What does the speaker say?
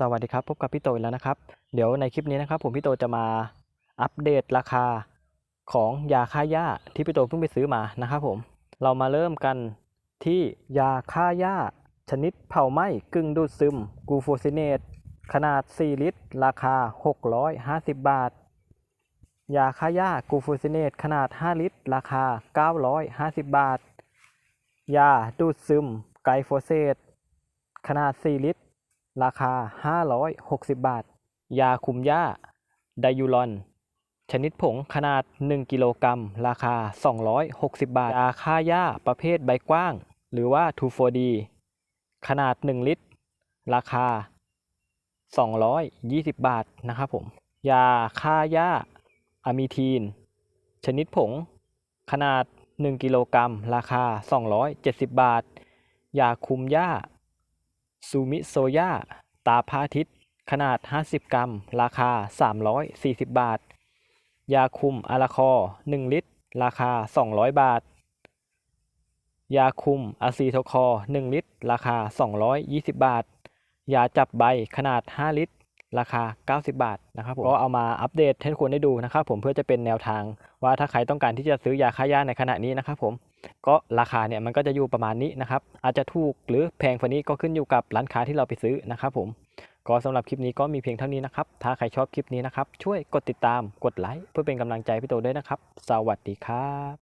สวัสดีครับ พบกับพี่โตอีกแล้วนะครับ เดี๋ยวในคลิปนี้นะครับ ผมพี่โตจะมาอัปเดตราคาของยาฆ่าหญ้าที่พี่โตเพิ่งไปซื้อมานะครับผมเรามาเริ่มกันที่ยาฆ่าหญ้า ชนิดเผาไหม้กึ่งดูดซึมกูโฟซิเนตขนาด 4 ลิตร ราคา 650 บาท ยาฆ่าหญ้ากูโฟซิเนตขนาด 5 ลิตร ราคา 950 บาท ยาดูดซึมไกลโฟเซตขนาด 4 ลิตร ราคา 560 บาท ยาคุมหญ้าไดยูรอน ชนิดผงขนาด 1 กิโลกรัม ราคา 260 บาท ยาฆ่าหญ้าประเภทใบกว้าง หรือว่า 2,4-D ขนาด 1 ลิตร ราคา 220 บาทนะครับผม ยาฆ่าหญ้าอะมิทีน ชนิดผง ขนาด 1 กิโลกรัม ราคา 270 บาท ยาคุมหญ้า ซูมิโซยาตาพระอาทิตย์ ขนาด 50 กรัม ราคา 340 บาท ยาคุมอาราคอ 1 ลิตร ราคา 200 บาท ยาคุมอะซีโทคอ 1 ลิตร ราคา 220 บาท ยาจับใบขนาด 5 ลิตร ราคา 90 บาทนะครับผมก็เอามาอัปเดตให้ทุกคนได้ดูนะครับผมเพื่อจะเป็นแนวทางว่าถ้าใครต้องการที่จะซื้อยาฆ่าหญ้าในขณะนี้นะครับผม ก็ราคาเนี่ยมันก็จะอยู่ประมาณนี้นะครับ อาจจะถูกหรือแพงกว่านี้ก็ขึ้นอยู่กับร้านค้าที่เราไปซื้อนะครับผมก็สำหรับคลิปนี้ก็มีเพียงเท่านี้นะครับ ถ้าใครชอบคลิปนี้นะครับ ช่วยกดติดตามกดไลค์เพื่อเป็นกำลังใจพี่โตด้วยนะครับ สวัสดีครับ